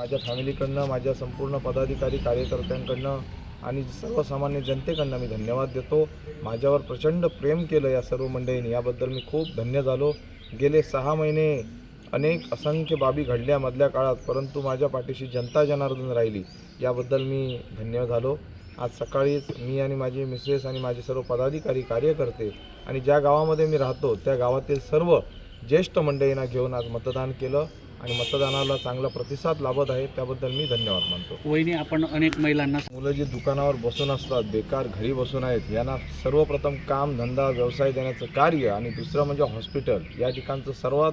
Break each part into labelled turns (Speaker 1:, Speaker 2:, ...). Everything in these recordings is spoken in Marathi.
Speaker 1: माझ्या फॅमिलीकडनं माझ्या संपूर्ण पदाधिकारी कार्यकर्त्यांकडनं आणि सर्वसामान्य जनतेकडनं मी धन्यवाद देतो. माझ्यावर प्रचंड प्रेम केलं या सर्व मंडळींनी. याबद्दल मी खूप धन्य झालो. गेले सहा महिने अनेक असंख्य बाबी घडल्या मधल्या काळात परंतु माझ्या पाठीशी जनता जनार्दन राहिली याबद्दल मी धन्य झालो. आज सकाळीच मी आणि माझी मिसेस आणि माझे सर्व पदाधिकारी कार्यकर्ते आणि ज्या गावामध्ये मी राहतो त्या गावातील सर्व ज्येष्ठ मंडळींना घेऊन आज मतदान केलं. आणि मतदानाला चांगला प्रतिसाद लाभत आहे त्याबद्दल मी धन्यवाद मानतो.
Speaker 2: वहिनी आपण अनेक महिलांना
Speaker 1: मुलं जी दुकानावर बसून असतात बेकार घरी बसून आहेत यांना सर्वप्रथम काम धंदा व्यवसाय देण्याचं कार्य आणि दुसरं म्हणजे हॉस्पिटल या ठिकाणचं सर्वात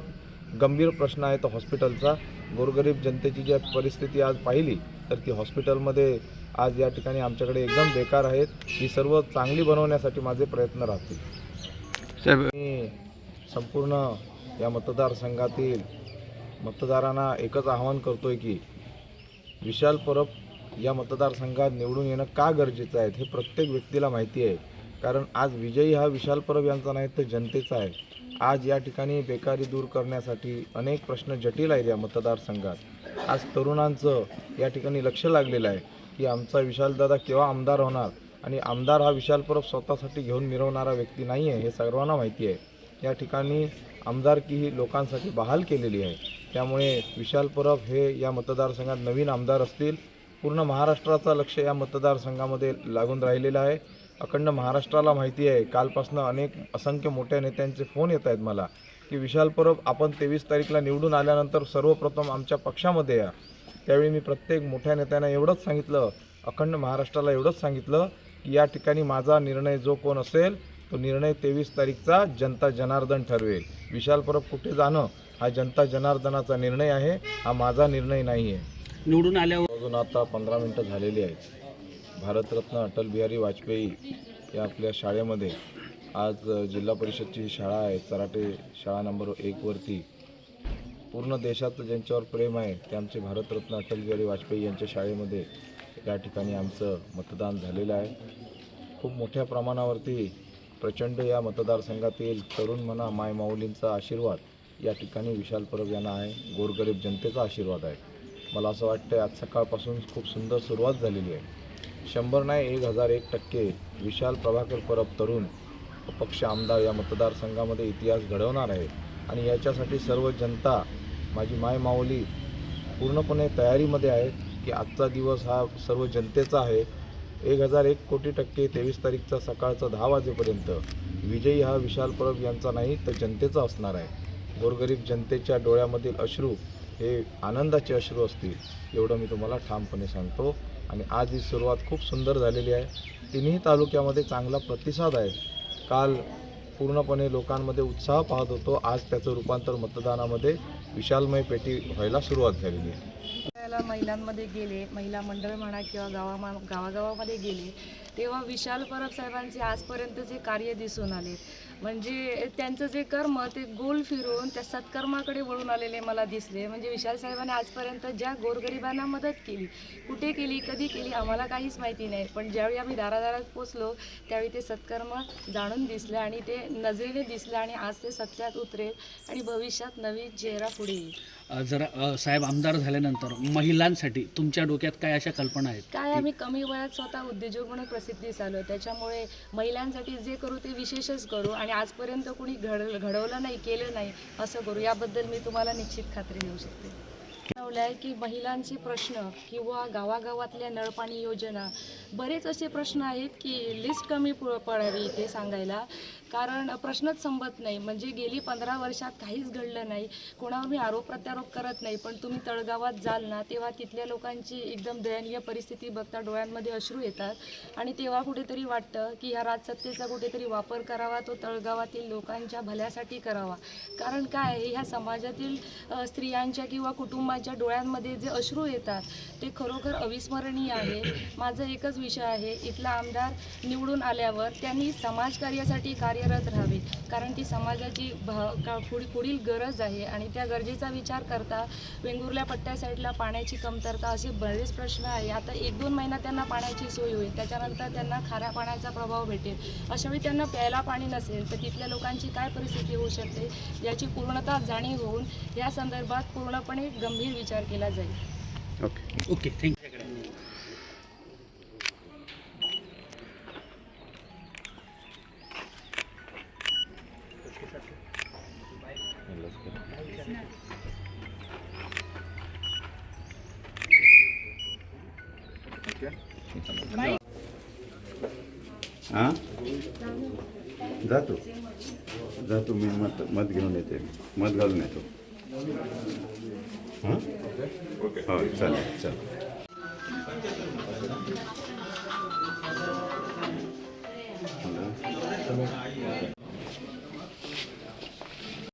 Speaker 1: गंभीर प्रश्न आहे तो हॉस्पिटलचा. गोरगरीब जनतेची जी परिस्थिती आज पाहिली तर ती हॉस्पिटलमध्ये आज या ठिकाणी आमच्याकडे एकदम बेकार आहेत. ही सर्व चांगली बनवण्यासाठी माझे प्रयत्न राहतील. मी संपूर्ण या मतदारसंघातील मतदारांना एकच आवाहन करतोय की विशाल परब या मतदारसंघात निवडून येणं का गरजेचं आहे हे प्रत्येक व्यक्तीला माहिती आहे. कारण आज विजयी हा विशाल परब यांचा नाही तर जनतेचा आहे. आज या ठिकाणी बेकारी दूर करण्यासाठी अनेक प्रश्न जटिल आहेत या मतदारसंघात. आज तरुणांचं या ठिकाणी लक्ष लागलेलं आहे की आमचा विशालदादा केव्हा आमदार होणार आणि आमदार हा विशाल परब स्वतःसाठी घेऊन मिरवणारा व्यक्ती नाही आहे हे सर्वांना माहिती आहे. या ठिकाणी आमदारकी ही लोकांसाठी बहाल केलेली आहे. त्यामुळे विशाल परब हे या मतदारसंघात नवीन आमदार असतील. पूर्ण महाराष्ट्राचा लक्ष या मतदारसंघामध्ये लागून राहिलेलं आहे. अखंड महाराष्ट्राला माहिती आहे. कालपासनं अनेक असंख्य मोठ्या नेत्यांचे फोन येत आहेत मला की विशाल परब आपण तेवीस तारीखला निवडून आल्यानंतर सर्वप्रथम आमच्या पक्षामध्ये या. त्यावेळी मी प्रत्येक मोठ्या नेत्यांना एवढंच सांगितलं अखंड महाराष्ट्राला एवढंच सांगितलं की या ठिकाणी माझा निर्णय जो कोण असेल तो निर्णय तेवीस तारीखचा जनता जनार्दन ठरवेल. विशाल परब कुठे जाणं? हा जनता जनार्दनाचा निर्णय आहे. हा माझा निर्णय नाही आहे
Speaker 2: निवडून आल्यावर
Speaker 1: अजून आता पंधरा मिनटं झालेली आहेत. भारतरत्न अटल बिहारी वाजपेयी या आपल्या शाळेमध्ये आज जिल्हा परिषदची ही शाळा आहे. चराटे शाळा नंबर एकवरती पूर्ण देशाचं ज्यांच्यावर प्रेम आहे ते आमचे भारतरत्न अटल बिहारी वाजपेयी यांच्या शाळेमध्ये या ठिकाणी आमचं मतदान झालेलं आहे. खूप मोठ्या प्रमाणावरती प्रचंड या मतदारसंघातील तरुण म्हणा मायमाऊलींचा आशीर्वाद या ठिकाणी विशाल परब यांना आहे. गोरगरीब जनतेचा आशीर्वाद आहे. मला असं वाटतं आज सकाळपासून खूप सुंदर सुरुवात झालेली आहे. शंभर नाही एक हजार एक टक्के विशाल प्रभाकर परब तरुण अपक्ष आमदार या मतदारसंघामध्ये इतिहास घडवणार आहे. आणि याच्यासाठी सर्व जनता माझी माय माऊली पूर्णपणे तयारीमध्ये आहे की आजचा दिवस हा सर्व जनतेचा आहे. एक हजार एक कोटी टक्के तेवीस तारीखचा सकाळचा दहा वाजेपर्यंत विजयी हा विशाल परब यांचा नाही तर जनतेचा असणार आहे. गोरगरीब जनतेच्या डोळ्यामधील अश्रू हे आनंदाचे अश्रू असतील एवढं मी तुम्हाला ठामपणे सांगतो. आणि आज ही सुरुवात खूप सुंदर झालेली आहे. तिन्ही तालुक्यामध्ये चांगला प्रतिसाद आहे. काल पूर्णपणे लोकांमध्ये उत्साह पाहत होतो. आज त्याचं रूपांतर मतदानामध्ये विशालमय पेटी व्हायला सुरुवात झालेली आहे.
Speaker 3: त्याला महिलांमध्ये गेले महिला मंडळ म्हणा किंवा गावामा गावागावामध्ये गेले तेव्हा विशाल परब साहेबांचे आजपर्यंतचे कार्य दिसून आले. म्हणजे त्यांचं जे कर्म ते गोल फिरून त्या सत्कर्माकडे वळून आलेले मला दिसले. म्हणजे विशाल साहेबांनी आजपर्यंत ज्या गोरगरिबांना मदत केली कुठे केली कधी केली आम्हाला काहीच माहिती नाही. पण ज्यावेळी आम्ही दारादारात पोचलो त्यावेळी ते सत्कर्म जाणून दिसलं आणि ते नजरेने दिसलं आणि आज ते सत्यात उतरेल आणि भविष्यात नवी चेहरा पुढे येईल.
Speaker 2: जरा साहेब आमदार झाल्यानंतर महिलांसाठी तुमच्या डोक्यात काय अशा कल्पना आहेत?
Speaker 3: काय आम्ही कमी वयात स्वतः उद्योजक म्हणून प्रसिद्धीस आलो त्याच्यामुळे महिलांसाठी जे करू ते विशेषच करू आणि आजपर्यंत कोणी घड घडवलं नाही केलं नाही असं करू याबद्दल मी तुम्हाला निश्चित खात्री देऊ शकते. आहे की महिलांचे प्रश्न किंवा गावागावातल्या नळपाणी योजना बरेच असे प्रश्न आहेत की लिस्ट कमी पडावी इथे सांगायला. कारण प्रश्नच संपत नाही. म्हणजे गेली पंधरा वर्षात काहीच घडलं नाही. कोणावर मी आरोप प्रत्यारोप करत नाही. पण तुम्ही तळगावात जाल ना तेव्हा तिथल्या लोकांची एकदम दयनीय परिस्थिती बघता डोळ्यांमध्ये अश्रू येतात. आणि तेव्हा कुठेतरी वाटतं की ह्या राजसत्तेचा कुठेतरी वापर करावा तो तळगावातील लोकांच्या भल्यासाठी करावा. कारण काय आहे, ह्या समाजातील स्त्रियांच्या किंवा कुटुंबाच्या डोळ्यांमध्ये जे अश्रू येतात ते खरोखर अविस्मरणीय आहे. माझा एकच विषय आहे इथला आमदार निवडून आल्यावर त्यांनी समाजकार्यासाठी कार्यरत राहावे. कारण ती समाजाची भा- का- पुढ- पुढील गरज आहे आणि त्या गरजेचा विचार करता वेंगुर्ल्या पट्ट्या साईडला पाण्याची कमतरता असे बरेच प्रश्न आहे. आता एक दोन महिना त्यांना पाण्याची सोय होईल त्याच्यानंतर त्यांना खाऱ्या पाण्याचा प्रभाव भेटेल. अशावेळी त्यांना प्यायला पाणी नसेल तर तिथल्या लोकांची काय परिस्थिती होऊ शकते याची पूर्णतः जाणीव होऊन या संदर्भात पूर्णपणे गंभीर विचार केला जाईल.
Speaker 4: ओके.
Speaker 2: Okay thank you.
Speaker 4: हां? जातो. जातो मी मत मत घेऊन येते. मत घालून येतो. हां हो चालेल चालेल